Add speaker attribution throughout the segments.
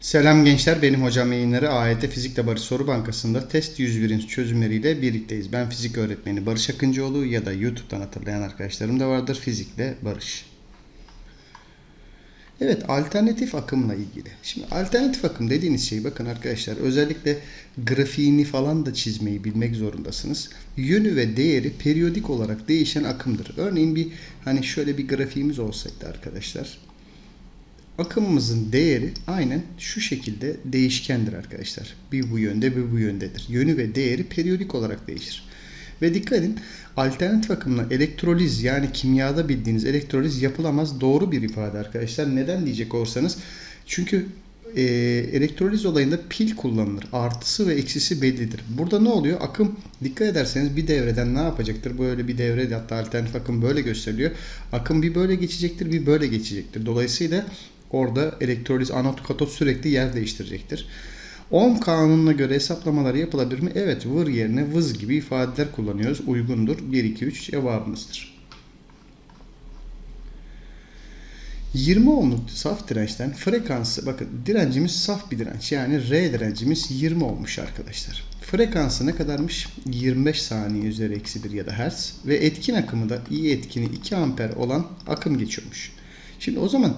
Speaker 1: Selam gençler, benim hocam yayınları AYT Fizikle Barış Soru Bankası'nda test 101'in çözümleriyle birlikteyiz. Ben fizik öğretmeni Barış Akıncıoğlu ya da YouTube'dan hatırlayan arkadaşlarım da vardır. Fizikle Barış. Evet, alternatif akımla ilgili. Şimdi alternatif akım dediğiniz şey bakın arkadaşlar özellikle grafiğini falan da çizmeyi bilmek zorundasınız. Yönü ve değeri periyodik olarak değişen akımdır. Örneğin bir hani şöyle bir grafiğimiz olsaydı arkadaşlar akımımızın değeri aynen şu şekilde değişkendir arkadaşlar. Bir bu yönde bir bu yöndedir. Yönü ve değeri periyodik olarak değişir. Ve dikkat edin alternatif akımla elektroliz yani kimyada bildiğiniz elektroliz yapılamaz doğru bir ifade arkadaşlar. Neden diyecek olursanız çünkü e, elektroliz olayında pil kullanılır. Artısı ve eksisi bellidir. Burada ne oluyor? Akım dikkat ederseniz bir devreden ne yapacaktır? Böyle bir devre hatta alternatif akım böyle gösteriliyor. Akım bir böyle geçecektir bir böyle geçecektir. Dolayısıyla Orada elektroliz anot katot sürekli yer değiştirecektir. Ohm kanununa göre hesaplamalar yapılabilir mi? Evet, vır yerine vız gibi ifadeler kullanıyoruz. Uygundur. 1, 2, 3 cevabımızdır. 20 ohmluk saf dirençten frekansı bakın direncimiz saf bir direnç yani R direncimiz 20 olmuş arkadaşlar. Frekansı ne kadarmış? 25 saniye üzeri eksi 1 ya da hertz ve etkin akımı da I etkini 2 amper olan akım geçiyormuş. Şimdi o zaman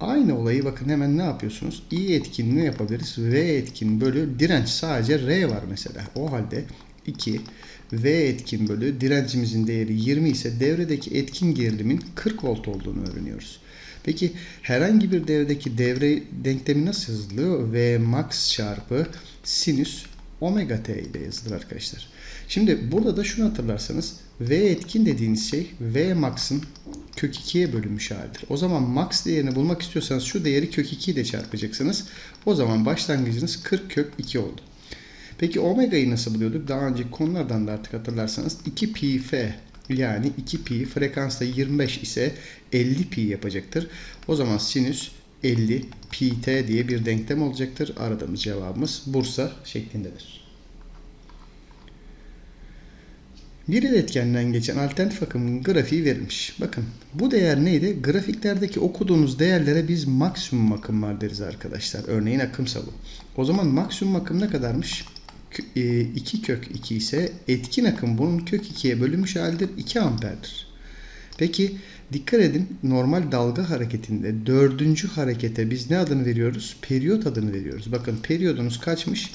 Speaker 1: Aynı olayı bakın hemen ne yapıyorsunuz? I etkinliğini yapabiliriz. V etkin bölü direnç sadece R var mesela. O halde 2 V etkin bölü direncimizin değeri 20 ise devredeki etkin gerilimin 40 volt olduğunu öğreniyoruz. Peki herhangi bir devredeki devre denklemi nasıl yazılıyor? V max çarpı sinüs omega t ile yazılır arkadaşlar. Şimdi burada da şunu hatırlarsanız V etkin dediğiniz şey V max'ın kök 2'ye bölünmüş halidir. O zaman max değerini bulmak istiyorsanız şu değeri kök 2 ile çarpacaksınız. O zaman başlangıcınız 40 kök 2 oldu. Peki omega'yı nasıl buluyorduk? Daha önceki konulardan da artık hatırlarsanız 2 pi f yani 2 pi frekansta 25 ise 50 pi yapacaktır. O zaman sinüs 50 pi t diye bir denklem olacaktır. Aradığımız cevabımız Bursa şeklindedir. Bir iletkenden geçen alternatif akımın grafiği verilmiş. Bakın bu değer neydi? Grafiklerdeki okuduğunuz değerlere biz maksimum akım var deriz arkadaşlar. Örneğin akımsa bu. O zaman maksimum akım ne kadarmış? 2 kök 2 ise etkin akım bunun kök 2'ye bölünmüş halidir. 2 amperdir. Peki dikkat edin normal dalga hareketinde dördüncü harekete biz ne adını veriyoruz? Periyot adını veriyoruz. Bakın periyodunuz kaçmış?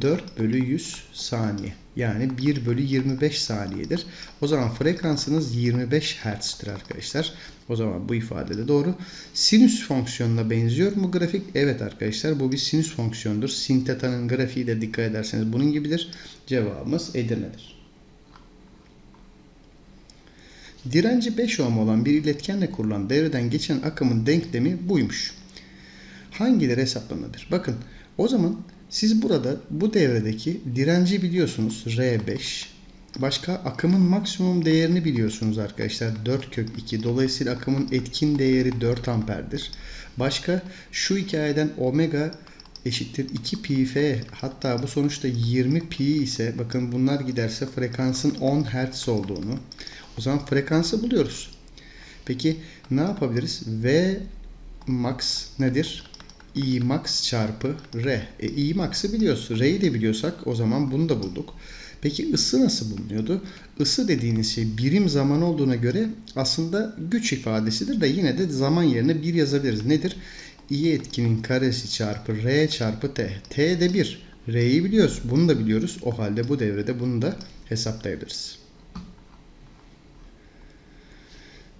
Speaker 1: 4 bölü 100 saniye. Yani 1 bölü 25 saniyedir. O zaman frekansınız 25 Hz'tir arkadaşlar. O zaman bu ifade de doğru. Sinüs fonksiyonuna benziyor mu grafik? Evet arkadaşlar bu bir sinüs fonksiyonudur. Sin teta'nın grafiği de dikkat ederseniz bunun gibidir. Cevabımız Edirne'dir. Direnci 5 ohm olan bir iletkenle kurulan devreden geçen akımın denklemi buymuş. Hangileri hesaplanabilir? Bakın o zaman siz burada bu devredeki direnci biliyorsunuz R5. Başka akımın maksimum değerini biliyorsunuz arkadaşlar 4 kök 2. Dolayısıyla akımın etkin değeri 4 amperdir. Başka şu hikayeden omega eşittir 2 pi f hatta bu sonuçta 20 pi ise bakın bunlar giderse frekansın 10 Hz olduğunu o zaman frekansı buluyoruz. Peki ne yapabiliriz? V max nedir? I max çarpı R. E, I max'ı biliyoruz. R'yi de biliyorsak o zaman bunu da bulduk. Peki ısı nasıl bulunuyordu? Isı dediğiniz şey birim zaman olduğuna göre aslında güç ifadesidir de yine de zaman yerine bir yazabiliriz. Nedir? I etkinin karesi çarpı R çarpı T. T de 1. R'yi biliyoruz. Bunu da biliyoruz. O halde bu devrede bunu da hesaplayabiliriz.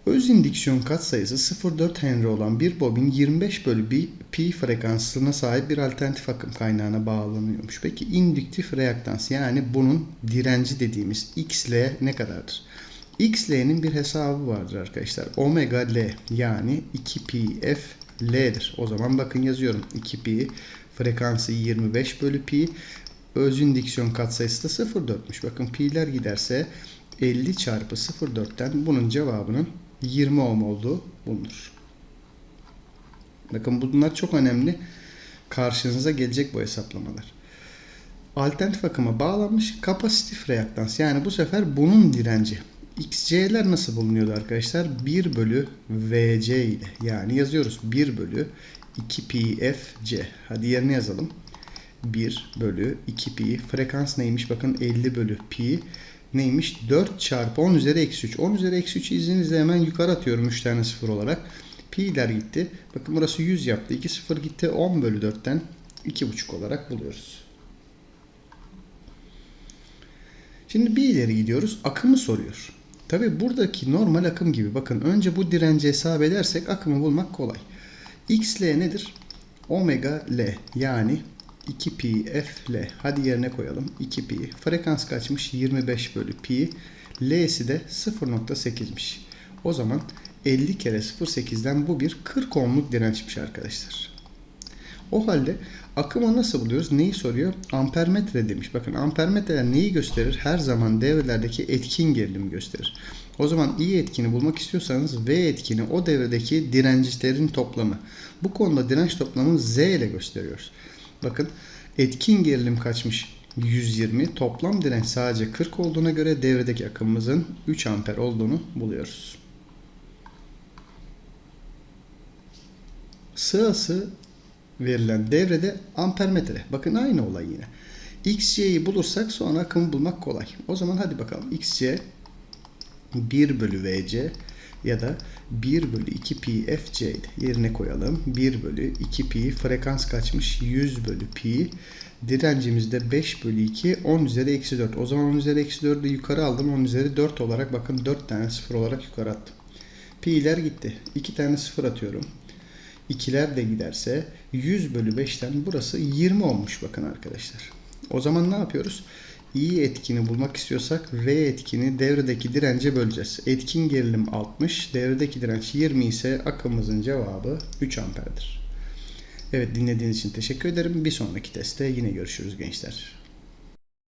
Speaker 1: Öz indüksiyon katsayısı 0.4 Henry olan bir bobin 25 bölü pi frekansına sahip bir alternatif akım kaynağına bağlanıyormuş. Peki indüktif reaktans yani bunun direnci dediğimiz XL ne kadardır? XL'nin bir hesabı vardır arkadaşlar. Omega L yani 2 pi F L'dir. O zaman bakın yazıyorum. 2 pi frekansı 25 bölü pi. Öz indüksiyon katsayısı da 0.4'müş. Bakın pi'ler giderse 50 çarpı 0.4'ten bunun cevabının 20 ohm olduğu bulunur. Bakın bunlar çok önemli. Karşınıza gelecek bu hesaplamalar. Alternatif akıma bağlanmış kapasitif reaktans. Yani bu sefer bunun direnci. XC'ler nasıl bulunuyordu arkadaşlar? 1 bölü VC ile. Yani yazıyoruz 1 bölü 2 pi f c. Hadi yerine yazalım. 1 bölü 2 pi. Frekans neymiş? Bakın 50 bölü pi neymiş? 4 çarpı 10 üzeri eksi 3. 10 üzeri eksi 3'ü izninizle hemen yukarı atıyorum 3 tane sıfır olarak. Pi'ler gitti. Bakın burası 100 yaptı. 2 sıfır gitti. 10 bölü 4'ten 2,5 olarak buluyoruz. Şimdi bir ileri gidiyoruz. Akımı soruyor. Tabi buradaki normal akım gibi. Bakın önce bu direnci hesap edersek akımı bulmak kolay. Xl nedir? Omega L yani 2 pi f L. Hadi yerine koyalım. 2 pi. Frekans kaçmış? 25 bölü pi. L'si de 0.8'miş. O zaman 50 kere 0.8'den bu bir 40 ohmluk dirençmiş arkadaşlar. O halde akımı nasıl buluyoruz? Neyi soruyor? Ampermetre demiş. Bakın ampermetreler neyi gösterir? Her zaman devrelerdeki etkin gerilimi gösterir. O zaman I etkini bulmak istiyorsanız V etkini o devredeki dirençlerin toplamı. Bu konuda direnç toplamını Z ile gösteriyoruz. Bakın etkin gerilim kaçmış? 120. Toplam direnç sadece 40 olduğuna göre devredeki akımımızın 3 amper olduğunu buluyoruz. Sırası verilen devrede ampermetre. Bakın aynı olay yine. XC'yi bulursak sonra akımı bulmak kolay. O zaman hadi bakalım. XC 1 bölü VC ya da 1 bölü 2 pi FC idi. yerine koyalım. 1 bölü 2 pi frekans kaçmış? 100 bölü pi. Direncimiz de 5 bölü 2 10 üzeri eksi 4. O zaman 10 üzeri eksi 4'ü yukarı aldım. 10 üzeri 4 olarak bakın 4 tane sıfır olarak yukarı attım. Pi'ler gitti. 2 tane sıfır atıyorum. İkiler de giderse 100 bölü 5'ten burası 20 olmuş bakın arkadaşlar. O zaman ne yapıyoruz? İyi etkini bulmak istiyorsak V etkini devredeki dirence böleceğiz. Etkin gerilim 60, devredeki direnç 20 ise akımımızın cevabı 3 amperdir. Evet dinlediğiniz için teşekkür ederim. Bir sonraki testte yine görüşürüz gençler.